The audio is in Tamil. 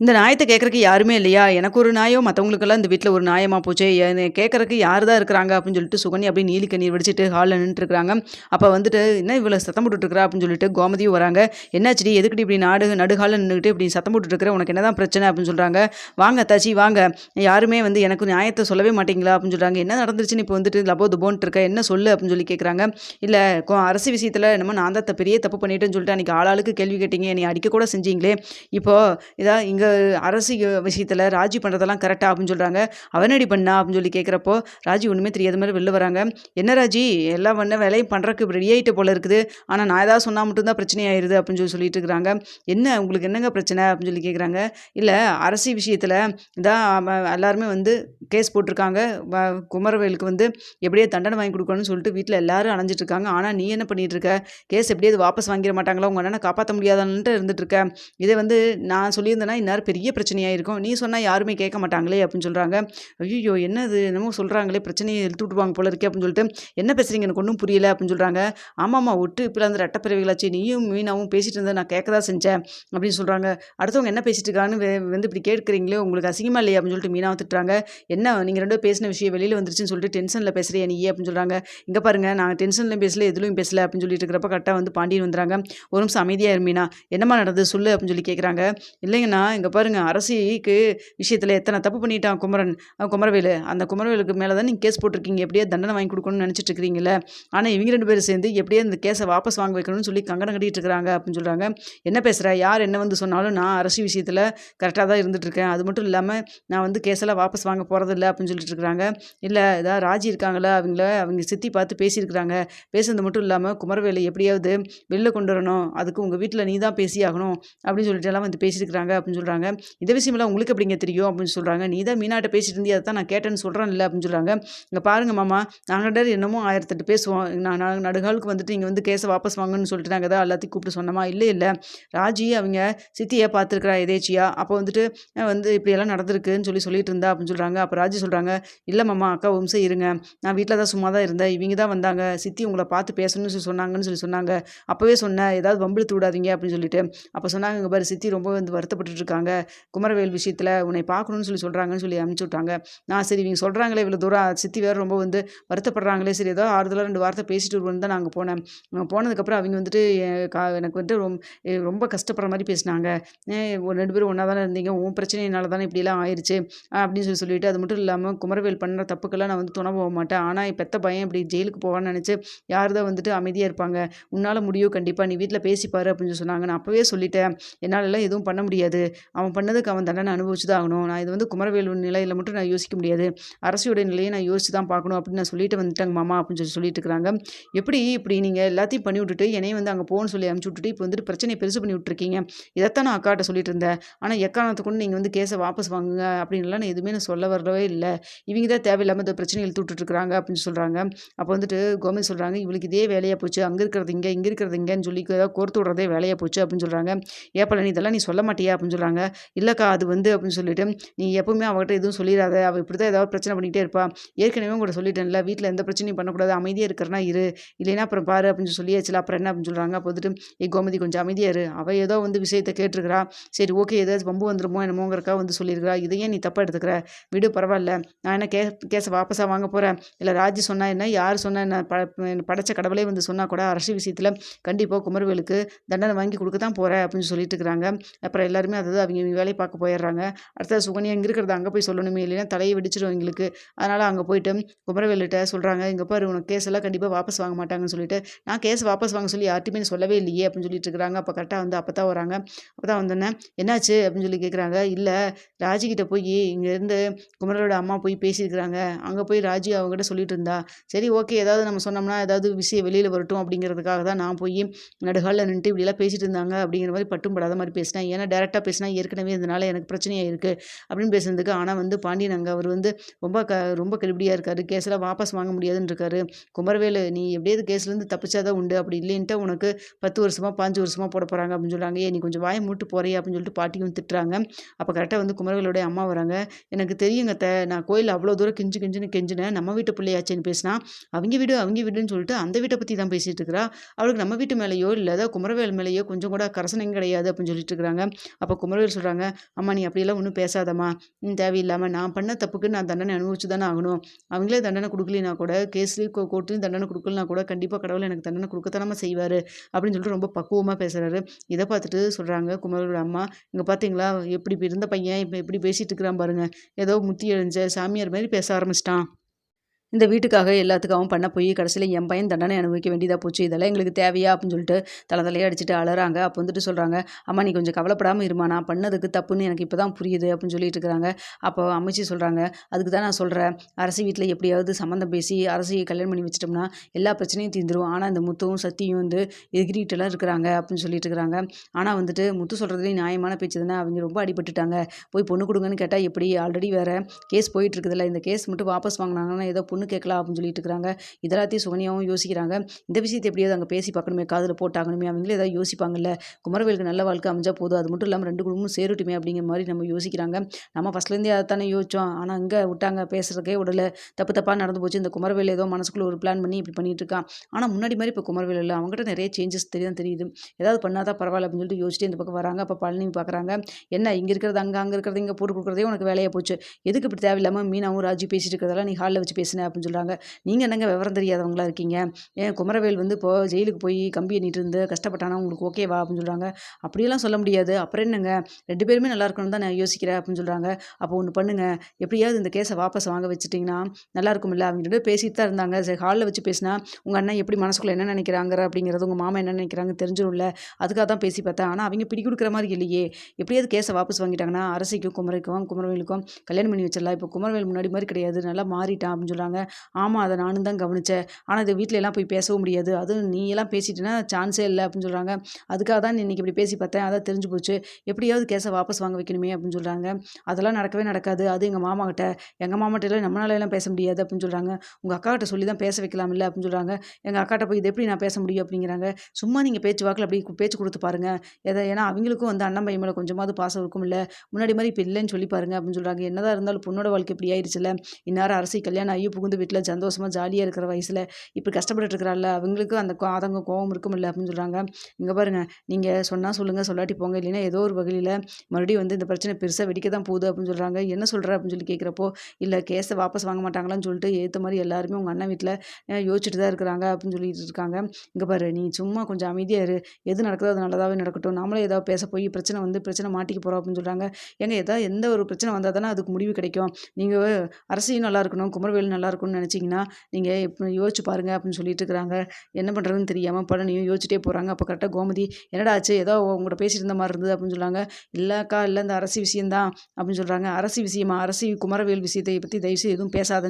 இந்த நாயத்தை கேட்கறக்கு யாருமே இல்லையா? எனக்கு ஒரு நாயோ மற்றவங்களுக்கெல்லாம் இந்த வீட்டில் ஒரு நாயமாக போச்சே! என்னை கேட்கறக்கு யார் தான் இருக்கிறாங்க? அப்படின்னு சொல்லிட்டு சுகன்யா அப்படியே நீலி கண்ணீர் வடிச்சிட்டு ஹாலில் நின்னுட்டுருக்காங்க. அப்போ வந்துட்டு, "என்ன இவ்வளோ சத்தம் போட்டுட்ருக்கா அப்படின்னு சொல்லிட்டு கோமதியும் வராங்க. "என்னாச்சுடி? எதுக்குடி இப்படி நாடு நடு ஹால்ல இப்படி சத்தம் போட்டுட்டு உனக்கு உனக்கு என்னதான் பிரச்சனை?" அப்படின்னு சொல்கிறாங்க "வாங்க தச்சி வாங்க. யாருமே வந்து எனக்கு நியாயத்தை சொல்லவே மாட்டீங்களா?" அப்படின்னு சொல்கிறாங்க "என்ன நடந்துருச்சுன்னு இப்போ வந்துட்டு லபோ துபோன்ட்டு இருக்க? என்ன சொல்லு?" அப்படின்னு சொல்லி கேட்குறாங்க. இல்லை கோ அரசு விஷயத்தில் என்னமோ நான் தான் பெரிய தப்பு பண்ணிட்டேன்னு சொல்லிட்டு அன்றைக்கி ஆளாளுக்கு கேள்வி கேட்டீங்க. என்னை அடிக்க கூட செஞ்சீங்களே! இப்போது இதாக இங்கே அரசு விஷயத்தில் ராஜி பண்ணுறதெல்லாம் கரெக்டாக அப்படின்னு சொல்கிறாங்க "அவ பண்ணா?" அப்படின்னு சொல்லி கேட்குறப்போ ராஜி ஒன்றுமே தெரியாத மாதிரி வெளில வராங்க. "என்ன ராஜி? எல்லா வண்ண வேலையும் பண்ணுறக்கு ரெடி ஆகிட்ட போல இருக்குது. ஆனால் நான் ஏதாவது சொன்னால் மட்டும்தான் பிரச்சனை ஆயிருது." அப்படின்னு சொல்லி சொல்லிட்டு இருக்கிறாங்க. "என்ன உங்களுக்கு என்னங்க பிரச்சனை?" அப்படின்னு சொல்லி கேட்குறாங்க. இல்லை அரசி விஷயத்தில் தான் எல்லாருமே வந்து கேஸ் போட்டிருக்காங்க. வ குமரவேலுக்கு வந்து எப்படியோ தண்டனை வாங்கி கொடுக்கணும்னு சொல்லிட்டு வீட்டில் எல்லாரும் அணைஞ்சிட்ருக்காங்க ஆனால் நீ என்ன பண்ணிகிட்டு இருக்க? கேஸ் எப்படியாவது வாபஸ் வாங்கிட மாட்டாங்களா? உங்கள் அண்ணனை காப்பாற்ற முடியாதான்னுட்டு இருந்துட்டு இருக்க. இதே வந்து நான் சொல்லியிருந்தேன்னா இந்நேரம் பெரிய பிரச்சனையாக இருக்கும் நீ சொன்னால் யாருமே கேட்க மாட்டாங்களே!" அப்படின்னு சொல்கிறாங்க ஐயோ என்னது என்னமோ சொல்கிறாங்களே பிரச்சனையை இழுத்து விட்டுருவாங்க போல இருக்கே!" அப்படின்னு சொல்லிட்டு, "என்ன பேசுகிறீங்க எனக்கு ஒன்றும் புரியல." அப்படின்னு சொல்கிறாங்க "ஆமாம்மா ஒட்டு இப்போ அந்த பிறவிகளாச்சே! நீயும் மீனாவும் பேசிட்டு இருந்தேன் நான் கேட்க தான் செஞ்சேன்." அப்படின்னு சொல்கிறாங்க "அடுத்தவங்க என்ன பேசிட்டு இருக்கான்னு வந்து இப்படி கேட்குறீங்களே உங்களுக்கு அசிங்கமா இல்லையா?" அப்படின்னு சொல்லிட்டு மீனாவ திட்டுறாங்க. "என்ன நீங்கள் ரெண்டும் பேசின விஷயம் வெளியில் வந்துருச்சுன்னு சொல்லிட்டு டென்ஷனில் பேசுறியா நீயி?" அப்படின்னு சொல்கிறாங்க இங்கே பாருங்கள் நான் டென்ஷன்லேயும் பேசல, எதுலையும் பேசல." அப்படின்னு சொல்லிட்டு இருக்கிறப்ப கரெக்டாக வந்து பாண்டியன் வந்துறாங்க. "ஒரு நிமிஷம் அமைதியாக இருமீனா என்னம்மா நடந்தது சொல்லு?" அப்படின்னு சொல்லி கேட்குறாங்க. "இல்லைங்கண்ணா, இங்கே பாருங்கள் அரசிக்கு விஷயத்தில் எத்தனை தப்பு பண்ணிட்டான் குமரன் குமரவேலு. அந்த குமரவேலுக்கு மேலே தான் நீங்கள் கேஸ் போட்டிருக்கீங்க. எப்படியாவது தண்டனை வாங்கி கொடுக்கணும்னு நினச்சிட்டு இருக்கிறீங்களே ஆனால் இவங்க ரெண்டு பேரும் சேர்ந்து எப்படியே இந்த கேஸை வாபஸ் வாங்க வைக்கணும்னு சொல்லி கங்கணம் கட்டிட்டு இருக்கிறாங்க." அப்படின்னு சொல்கிறாங்க "என்ன பேசுகிற யார் என்ன வந்து சொன்னாலும் நான் அரசி விஷயத்தில் கரெக்டாக தான் இருந்துட்டுருக்கேன் அது மட்டும் இல்லாமல் நான் வந்து கேஸெல்லாம் வாபஸ் வாங்க போகிறதில்ல அப்படின்னு சொல்லிட்டு இருக்கிறாங்க. இல்லை ஏதாவது ராஜி இருக்காங்களா அவங்கள அவங்க சித்தி பார்த்து பேசியிருக்கிறாங்க. பேசுனது மட்டும் இல்லாமல் குமரவேலை எப்படியாவது வெளில கொண்டு வரணும். அதுக்கு உங்கள் வீட்டில் நீ தான் பேசியாகணும்." அப்படின்னு சொல்லிட்டு எல்லாம் வந்து பேசியிருக்கிறாங்க." அப்படின்னு சொல்கிறாங்க சொல்கிறாங்க "இந்த விஷயமெல்லாம் உங்களுக்கு எப்படிங்க தெரியும்?" அப்படின்னு சொல்கிறாங்க "நீ தான் மீனாட்ட பேசிட்டு இருந்தி அதை தான் நான் கேட்டேன்னு சொல்கிறேன் இல்லை அப்படின்னு சொல்கிறாங்க இங்கே பாருங்க மாமா, நாங்கள் என்னமோ 1008 பேசுவோம். நான் நான் நடுகாலுக்கு வந்துட்டு நீங்க வந்து கேஸை வாபஸ் வாங்கன்னு சொல்லிட்டு நாங்கள் தான் எல்லாத்தையும் கூப்பிட்டு சொன்னோமா? இல்லை இல்லை ராஜி அவங்க சித்தியை பார்த்துருக்குறா எதேச்சியா அப்போ வந்துட்டு வந்து வந்து இப்படியெல்லாம் நடந்திருக்குன்னு சொல்லி சொல்லிட்டு இருந்தா." அப்படின்னு சொல்கிறாங்க அப்போ ராஜி சொல்கிறாங்க இல்லை மாமா, அக்கா ஒரு இருங்க. நான் வீட்டில் தான் சும்மா தான் இருந்தேன். இவங்க தான் வந்தாங்க. சித்தி உங்களை பார்த்து பேசணும்னு சொல்லி சொன்னாங்கன்னு சொல்லி சொன்னாங்க. அப்போவே சொன்னேன், ஏதாவது வம்பிழுத்து விடாதீங்க." அப்படின்னு சொல்லிட்டு. அப்போ சொன்னாங்க, இங்கே பாரு சித்தி ரொம்ப வந்து வருத்தப்பட்டு இருக்காங்க. குமரவேல் விஷயத்தில் உன்னை பார்க்கணும்னு சொல்லி சொல்கிறாங்கன்னு சொல்லி அனுப்பிச்சு விட்டாங்க. நான் சரி இவங்க சொல்கிறாங்களே இவ்வளோ தூரம், சித்தி வேறு ரொம்ப வந்து வருத்தப்படுறாங்களே, சரி ஏதோ ஆறுதலாக ரெண்டு வார்த்தை பேசிட்டு வருவோம்னு தான் நாங்கள் போனேன். போனதுக்கப்புறம் அவங்க வந்துட்டு கா எனக்கு வந்துட்டு ரொம்ப கஷ்டப்படுற மாதிரி பேசினாங்க. ரெண்டு பேரும் ஒன்றா தானே இருந்தீங்க. உன் பிரச்சனையினால தானே இப்படிலாம் ஆயிடுச்சு அப்படின்னு சொல்லி சொல்லிட்டு, அது மட்டும் இல்லாமல் குமரவேல் பண்ணுற தப்புக்கெல்லாம் நான் வந்து துணை போக மாட்டேன். ஆனால் என் பெத்த பையன் இப்படி ஜெயிலுக்கு போவான்னு நினச்சி யார் தான் வந்துட்டு அமைதியாக இருப்பாங்க? உன்னால் முடியும் கண்டிப்பாக நீ வீட்டில் பேசிப்பாரு அப்படின்னு சொன்னாங்க. நான் அப்போவே சொல்லிட்டேன். எல்லாம் எதுவும் பண்ண முடியாது. அவன் பண்ணதுக்கு அவன் தண்டனை அனுபவிச்சு தான் ஆகணும். நான் இது வந்து குமரவேலு நிலையில் மட்டும் நான் யோசிக்க முடியாது. அரசியோட நிலையை நான் யோசிச்சு தான் பார்க்கணும் அப்படின்னு நான் சொல்லிட்டு வந்துட்டாங்க மாமா. அப்படின்னு சொல்லி சொல்லிட்டு இருக்கிறாங்க. "எப்படி இப்படி நீங்கள் எல்லாத்தையும் பண்ணி விட்டுட்டு, என்னையும் வந்து அங்கே போகணும்னு சொல்லி அனுப்பிச்சு விட்டுட்டு, இப்போ வந்துட்டு பிரச்சனையை பெருசு பண்ணி விட்டுருக்கீங்க. இதைத்தான் நான் அக்காட்ட சொல்லிட்டு இருந்தேன். ஆனால் எக்காரணத்தை கொண்டு நீங்கள் வந்து கேஸை வாபஸ் வாங்குங்க அப்படின்லாம் நான் எதுவுமே நான் சொல்ல வரவே இல்லை இவங்க தான் தேவையில்லாம இந்த பிரச்சனை இழுத்து இருக்கிறாங்க." அப்படின்னு சொல்கிறாங்க அப்போ வந்துட்டு கோமதி சொல்கிறாங்க "இவளுக்கு இதே வேலையாக போச்சு. அங்கே இருக்கிறது இங்கே இங்கே இருக்கிறது இங்கேன்னு சொல்லி ஏதாவது கோர்த்து விடுறதே வேலையாக போச்சு." அப்படின்னு சொல்கிறாங்க "ஏன் நீ இதெல்லாம் நீ சொல்ல மாட்டியா?" அப்படின்னு சொல்கிறாங்க சொல்றாங்க. இல்லைக்கா அது வந்து" அப்படின்னு சொல்லிட்டு, "நீ எப்பவுமே அவகிட்ட எதுவும் சொல்லிறாத. அவ இப்படிதான் ஏதாவது பிரச்சனை பண்ணிக்கிட்டே இருப்பா. ஏற்கனவே உங்கட்ட சொல்லிட்டேன்ல, வீட்டில் எந்த பிரச்சனையும் பண்ணக்கூடாது. அமைதியாக இருக்கிறனா இரு. இல்லைன்னா அப்புறம் பாரு." அப்படின்னு சொல்லியாச்சுல. அப்புறம் என்ன அப்படின்னு சொல்கிறாங்க அப்போ வந்துட்டு, கோமதி கொஞ்சம் அமைதியாக இரு. அவள் ஏதோ வந்து விஷயத்தை கேட்டிருக்கிறா சரி ஓகே ஏதாச்சும் பம்பு வந்துருமோ என்னமோங்கிறக்கா வந்து சொல்லியிருக்கிறா. இதையே நீ தப்பாக எடுத்துக்கிற? விடு பரவாயில்ல நான் என்ன கே கேஸை வாபஸாக வாங்க போகிறேன் இல்லை ராஜி சொன்னா என்ன? யார் சொன்னா என்ன? ப படைச்ச கடவுளே வந்து சொன்னால் கூட அரசு விஷயத்தில் கண்டிப்பாக குமரவேலுக்கு தண்டனை வாங்கி கொடுக்க தான் போகிறேன் அப்படின்னு சொல்லிட்டு இருக்கிறாங்க. அப்புறம் எல்லாருமே அதை அவங்க இவங்க வேலையை பார்க்க போயிடுறாங்க அடுத்தது சுகன்யா இங்கே இருக்கிறத அங்கே போய் சொல்லணுமே, இல்லைன்னா தலையை வெடிச்சிடும் எங்களுக்கு அதனால் அங்கே போயிட்டு குமரவேலுட்ட சொல்கிறாங்க எங்கள் பாரு உனக்கு கேஸ் எல்லாம் கண்டிப்பாக வாபஸ் வாங்க மாட்டாங்கன்னு சொல்லிட்டு, நான் கேஸ் வாபஸ் வாங்க சொல்லி யார்ட்டுமே சொல்லவே இல்லையே." அப்படின்னு சொல்லிட்டு இருக்கிறாங்க. அப்போ கரெக்டாக வந்து அப்பத்தா வராங்க. அப்போதான் வந்தோன்னே "என்னாச்சு?" அப்படின்னு சொல்லி கேட்குறாங்க. இல்லை ராஜிகிட்ட போய் இங்கேருந்து குமரவேலோட அம்மா போய் பேசியிருக்கிறாங்க. அங்கே போய் ராஜி அவங்ககிட்ட சொல்லிட்டு இருந்தா. சரி ஓகே ஏதாவது நம்ம சொன்னோம்னா, ஏதாவது விஷயம் வெளியில் வரட்டும் அப்படிங்கிறதுக்காக தான் நான் போய் நடுகாலில் நின்று இப்படிலாம் பேசிட்டு இருந்தாங்க." அப்படிங்கிற மாதிரி பட்டும் படாத மாதிரி பேசினேன். ஏன்னா டேரெக்டாக பேசினா ஏற்கனவே இதனால் எனக்கு பிரச்சனையாக இருக்குது அப்படின்னு பேசுனதுக்கு, ஆனால் வந்து பாண்டியன் அங்கே அவர் வந்து ரொம்ப க ரொம்ப கெடுபடியாக இருக்காரு. கேஸ்லாம் வாபஸ் வாங்க முடியாதுன்னு இருக்காரு. "குமரவேலு நீ எப்படியாவது கேஸ்லேருந்து தப்பிச்சா தான் உண்டு. அப்படி இல்லைன்ட்டா உனக்கு பத்து வருஷமாக பாஞ்சு வருஷமாக போட போகிறாங்க அப்படின்னு சொல்கிறாங்க ஏ நீ கொஞ்சம் வாய மூட்டு போறியா?" அப்படின்னு சொல்லிட்டு பாட்டியும் திட்டுறாங்க. அப்போ கரெக்டாக வந்து குமரவேலுடைய அம்மா வராங்க. "எனக்கு தெரியுங்க த நான் கோயில் அவ்வளோ தூரம் கெஞ்சு கெஞ்சுன்னு கெஞ்சினேன். நம்ம வீட்டு பிள்ளையாச்சேன்னு பேசினா, அவங்க வீடு அவங்க வீடுன்னு சொல்லிட்டு அந்த வீட்டை பற்றி தான் பேசிட்டு இருக்கிறா. அவளுக்கு நம்ம வீட்டு மேலேயோ இல்லை ஏதோ குமரவேல் மேலேயோ கொஞ்சம் கூட கரசனம் கிடையாது." அப்படின்னு சொல்லிட்டு இருக்கிறாங்க. அப்போ குமரவேல் குமரவேல் சொல்கிறாங்க அம்மா நீ அப்படியெல்லாம் ஒன்றும் பேசாதம்மா. தேவையில்லாமல் நான் பண்ண தப்புக்கு நான் தண்டனை அனுபவிச்சு தானே ஆகணும். அவங்களே தண்டனை கொடுக்கலினா கூட கேஸ்லேயும் கோர்ட்லேயும் தண்டனை கொடுக்கலனா கூட கண்டிப்பாக கடவுள் எனக்கு தண்டனை கொடுக்கத்தானமா செய்வார். அப்படின்னு சொல்லிட்டு ரொம்ப பக்குவமாக பேசுகிறாரு இதை பார்த்துட்டு சொல்கிறாங்க குமரோட அம்மா. இங்கே பார்த்தீங்களா எப்படி இருந்த பையன் இப்போ எப்படி பேசிகிட்டு இருக்கிறான் பாருங்கள் ஏதோ முத்தி எழிஞ்ச சாமியார் மாதிரி பேச ஆரம்பிச்சிட்டான். இந்த வீட்டுக்காக எல்லாத்துக்காகவும் பண்ண போய் கடைசியில் என் பையன் தண்டனை அனுபவிக்க வேண்டியதாக போச்சு. இதெல்லாம் எங்களுக்கு தேவையா? அப்படின்னு சொல்லிட்டு தலை தலையை அடிச்சுட்டு அழறாங்க அப்போ வந்துட்டு சொல்கிறாங்க அம்மா நீ கொஞ்சம் கவலைப்படாமல் இருமா. நான் பண்ணதுக்கு தப்புன்னு எனக்கு இப்போ தான் புரியுது அப்படின்னு சொல்லிட்டு இருக்கிறாங்க அப்போ அமைச்சு சொல்கிறாங்க அதுக்கு தான் நான் சொல்கிறேன் அரசு வீட்டில் எப்படியாவது சம்மந்தம் பேசி அரசியை கல்யாணம் பண்ணி வச்சிட்டோம்னா எல்லா பிரச்சனையும் தீர்ந்துடும் ஆனால் இந்த முத்துவும் சத்தியும் வந்து எகிரிட்டெல்லாம் இருக்கிறாங்க அப்படின்னு சொல்லிட்டு இருக்கிறாங்க ஆனால் வந்துட்டு முத்து சொல்கிறதுலேயும் நியாயமான பேச்சு தானே. அவங்க ரொம்ப அடிபட்டுட்டாங்க. போய் பொண்ணு கொடுங்கன்னு கேட்டால் எப்படி? ஆல்ரெடி வேறு கேஸ் போயிட்டு இருக்குதுல்ல. இந்த கேஸ் மட்டும் வாபஸ் வாங்கினாங்கன்னா ஏதோ பொண்ணு கேட்கலாம் அப்படின்னு சொல்லிட்டு இருக்கிறாங்க. இதெல்லாத்தையும் சுகனியாவும் யோசிக்கிறாங்க. இந்த விஷயத்தை எப்படியாவது அங்கே பேசி பார்க்கணுமே காதில் போட்டாங்கணுமே அவங்களே ஏதாவது யோசிப்பாங்கல்ல? குமரவேலுக்கு நல்ல வாழ்க்கை அமைஞ்சா போதும். அது மட்டும் இல்லாமல் ரெண்டு குடும்பமும் சேருட்டுமே அப்படிங்கிற மாதிரி நம்ம யோசிக்கிறாங்க. நம்ம ஃபஸ்ட்லேருந்தே அதை தானே யோசிச்சோம். ஆனால் அங்கே விட்டாங்க பேசுகிறக்கே விடல. தப்பு தப்பாக நடந்து போச்சு. இந்த குமரவேல் ஏதோ மனசுக்குள்ளே ஒரு பிளான் பண்ணி இப்படி பண்ணிட்டு இருக்கான். ஆனால் முன்னாடி மாதிரி இப்போ குமரவேல் இல்லை. அவங்ககிட்ட நிறைய சேஞ்சஸ் தெரியும் தெரியுது. ஏதாவது பண்ணால் தான் பரவாயில்ல அப்படின்னு சொல்லிட்டு யோசிச்சுட்டு இந்த பக்கம் வராங்க. அப்போ பழனி பார்க்குறாங்க என்ன இங்கே இருக்கிறது அங்கே அங்கே இருக்கிறது இங்கே போட்டு கொடுக்குறதே உனக்கு வேலையாக போச்சு. எதுக்கு இப்படி தேவையில்லாமல் மீனாவும் ராஜி பேசிட்டு இருக்கிறதெல்லாம் நீ ஹாலில் வச்சு பேசினேன் அப்படின்னு சொல்கிறாங்க நீங்கள் என்னங்க விவரம் தெரியாதவங்களா இருக்கீங்க? ஏன் குமரவேல் வந்து இப்போ ஜெயிலுக்கு போய் கம்பி எண்ணிட்டு இருந்து கஷ்டப்பட்டானா உங்களுக்கு ஓகேவா அப்படின்னு சொல்கிறாங்க அப்படியெல்லாம் சொல்ல முடியாது. அப்புறம் என்னங்க? ரெண்டு பேருமே நல்லா இருக்கணும் தான் நான் யோசிக்கிறேன் அப்படின்னு சொல்கிறாங்க அப்போ ஒன்று பண்ணுங்கள் எப்படியாவது இந்த கேஸை வாபஸ் வாங்க வச்சுட்டிங்கன்னா நல்லா இருக்கும்ல? அவங்க ரெண்டு பேசிட்டு தான் இருந்தாங்க. சரி ஹாலில் வச்சு பேசினா உங்கள் அண்ணன் எப்படி மனசுக்குள்ளே என்ன நினைக்கிறாங்க அப்படிங்கிறது உங்கள் மாமா என்ன நினைக்கிறாங்க தெரிஞ்சிடும்ல அதுக்காக தான் பேசி பார்த்தேன். ஆனால் அவங்க பிடி கொடுக்குற மாதிரி இல்லையே. எப்படியாவது கேஸை வாபஸ் வாங்கிட்டாங்கன்னா அரசிக்கும் குமரைக்கும் குமரவேலுக்கும் கல்யாணம் பண்ணி வச்சிடலாம். இப்போ குமரவேல் முன்னாடி மாதிரி கிடையாது. நல்லா மாறிட்டான் அப்படின்னு சொல்கிறாங்க ஆமாம் அதை நானும் தான் கவனித்தேன் ஆனால் இது வீட்டில எல்லாம் போய் பேசவும் முடியாது. அதுவும் நீ எல்லாம் பேசிட்டேன்னா சான்ஸே இல்லை அப்படின்னு சொல்கிறாங்க அதுக்காக தான் இன்றைக்கி இப்படி பேசி பார்த்தேன். அதான் தெரிஞ்சு போச்சு. எப்படியாவது கேஸை வாபஸ் வாங்க வைக்கணுமே அப்படின்னு சொல்கிறாங்க அதெல்லாம் நடக்கவே நடக்காது. அது எங்கள் மாமா எங்கள் மாமாட்ட எல்லாம் நம்மளால எல்லாம் பேச முடியாது அப்படின்னு சொல்கிறாங்க உங்கள் அக்கா கிட்ட சொல்லி தான் பேச வைக்கலாம் இல்லை அப்படின்னு சொல்கிறாங்க எங்கள் அக்காட்ட போய் இது எப்படி நான் பேச முடியும் அப்படிங்கிறாங்க. சும்மா நீங்கள் பேச்சு வாக்கில் அப்படி பேச்சு கொடுத்து பாருங்கள் எதை ஏன்னா அவங்களுக்கும் வந்து அண்ணன் பையன் மேலே கொஞ்சமாவது பாசம் இருக்கும் இல்லை. முன்னாடி மாதிரி இப்போ இல்லைன்னு சொல்லி பாருங்க அப்படின்னு சொல்கிறாங்க என்னதான் இருந்தாலும் பொண்ணோட வாழ்க்கை இப்படி ஆயிடுச்சுல இன்னார அரசு கல்யாணம் ஆகி புகுந்து வீட்டில் சந்தோஷமாக ஜாலியாக இருக்கிற வயசில் இப்படி கஷ்டப்பட்டு இருக்கிறாள்ல அவங்களுக்கும் அந்த ஆதங்கம் கோவம் இருக்குமில்ல அப்படின்னு சொல்கிறாங்க இங்கே பாருங்கள் நீங்கள் சொன்னால் சொல்லுங்கள் சொல்லாட்டி போங்க இல்லைன்னா ஏதோ ஒரு வகையில் மறுபடியும் வந்து இந்த பிரச்சனை பெருசாக வெடிக்க தான் போகுது அப்படின்னு சொல்கிறாங்க என்ன சொல்கிற அப்படின்னு சொல்லி கேட்குறப்போ இல்லை கேஸை வாபஸ் வாங்க மாட்டாங்களான்னு சொல்லிட்டு ஏற்ற மாதிரி எல்லாருமே உங்கள் அண்ணன் வீட்டில் யோசிச்சுட்டு தான் இருக்கிறாங்க அப்படின்னு சொல்லிட்டு இருக்காங்க. இங்கே பாரு நீ சும்மா கொஞ்சம் அமைதியாக இரு. எது நடக்குதோ அது நல்லதாகவே நடக்கட்டும். நம்மளே ஏதாவது பேச போய் பிரச்சனை வந்து பிரச்சனை மாட்டிக்க போகிறோம் அப்படின்னு சொல்கிறாங்க ஏங்க ஏதாவது எந்த ஒரு பிரச்சனை வந்தால் தானே அதுக்கு முடிவு கிடைக்கும். நீங்கள் அரசியும் நல்லா இருக்கணும் குமரவேல் நல்லா இருக்கும்னு நினச்சிங்கன்னா நீங்கள் இப்போ யோசிச்சு பாருங்கள் அப்படின்னு சொல்லிட்டு இருக்கிறாங்க. என்ன பண்ணுறதுன்னு தெரியாமல் பழனியும் யோசிச்சுட்டே போகிறாங்க அப்போ கரெக்டாக கோமதி என்னடா ஆச்சு? ஏதோ உங்கள்கிட்ட பேசிட்டு இருந்த மாதிரி இருந்தது அப்படின்னு சொல்கிறாங்க இல்லைக்கா இல்லை இந்த அரசு விஷயம்தான் அப்படின்னு சொல்கிறாங்க அரசு விஷயமா? அரசு குமரவேல் விஷயத்தை பற்றி தயவுசெய்து எதுவும் பேசாதன்னு